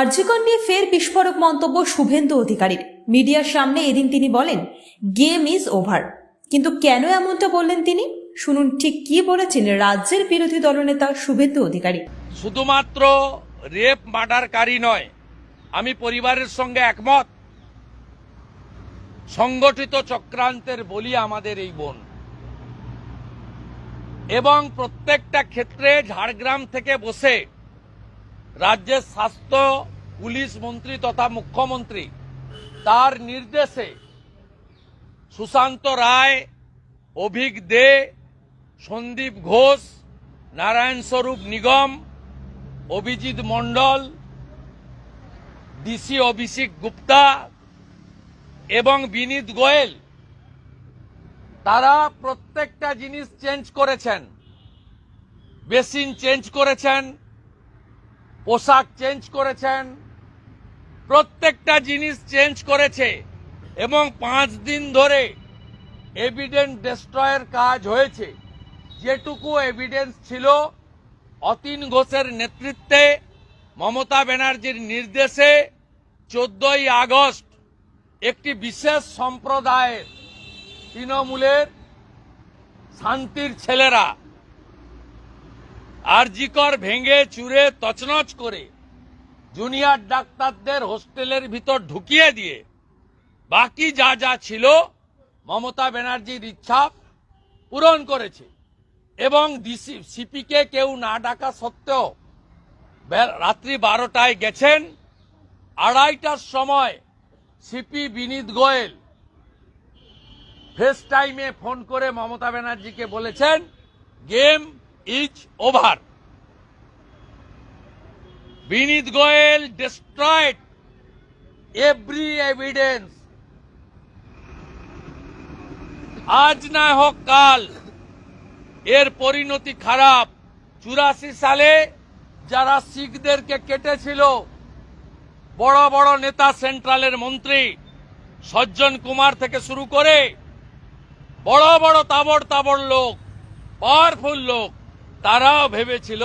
আর্যিকর নিয়ে ফের বিস্ফোরক মন্তব্য শুভেন্দু অধিকারীর। মিডিয়ার সামনে এদিন তিনি বলেন গেম ইজ ওভার কিন্তু কেন এমনটা বললেন তিনি? শুনুন, ঠিক কি বলেছেন রাজ্যের বিরোধী দলনেতা শুভেন্দু অধিকারী। শুধুমাত্র রেপ মার্ডারকারী নয়, আমি পরিবারের সঙ্গে একমত। সংগঠিত চক্রান্তের বলি আমাদের এই বোন। এবং প্রত্যেকটা ক্ষেত্রে ঝাড়গ্রাম থেকে বসে রাজ্যের স্বাস্থ্য, পুলিশ মন্ত্রী তথা মুখ্যমন্ত্রী। তার নির্দেশে সুশান্ত রায়, অভিক দে, সন্দীপ ঘোষ, নারায়ণ স্বরূপ নিগম, অভিজিৎ মণ্ডল, ডিসি অভিষেক গুপ্তা এবং বিনীত গোয়েল। তারা প্রত্যেকটা জিনিস চেঞ্জ করেছেন। বেসিন চেঞ্জ করেছেন। পোশাক চেঞ্জ করেছেন, প্রত্যেকটা জিনিস চেঞ্জ করেছে, এবং পাঁচ দিন ধরে এভিডেন্স ডেস্ট্রয়ের কাজ হয়েছে। যেটুকু এভিডেন্স ছিল, অতীন ঘোষের নেতৃত্বে মমতা ব্যানার্জির নির্দেশে চোদ্দই আগস্ট একটি বিশেষ সম্প্রদায়ের তৃণমূলের শান্তির ছেলেরা আরজিকর ভেঙে চুরে তছনছ করে জুনিয়র ডাক্তারদের হোস্টেলের ভিতর ঢুকিয়ে দিয়ে বাকি যা যা ছিল মমতা ব্যানার্জির ইচ্ছা পূরণ করেছে। এবং সিপিকে কেউ না ডাকা সত্ত্বেও রাত্রি বারোটায় গেছেন। আড়াইটার সময় সিপি বিনীত গোয়েল ফেস টাইমে ফোন করে মমতা ব্যানার্জিকে বলেছেন, game is over Vineet Goyal destroyed every evidence আজ না হোক কাল, এর পরিণতি খারাপ। চুরাশি সালে যারা শিখদেরকে কেটেছিল, বড় বড় নেতা সেন্ট্রালের মন্ত্রী সজ্জন কুমার থেকে শুরু করে বড় বড় তাবড় তাবড় লোক, পাওয়ারফুল লোক তারাও ভেবেছিল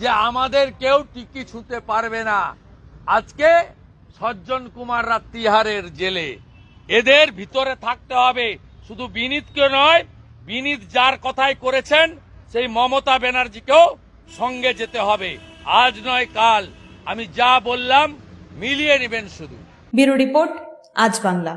যে আমাদের কেউ টিকি ছুঁতে পারবে না। আজকে সজ্জন কুমাররা তিহারের জেলে। এদের ভিতরে থাকতে হবে। শুধু বিনীতকে নয়, বিনীত যার কথাই করেছেন, সেই মমতা ব্যানার্জিকেও সঙ্গে যেতে হবে। আজ নয় কাল। আমি যা বললাম, মিলিয়ে নেবেন শুধু। ব্যুরো রিপোর্ট, আজ বাংলা।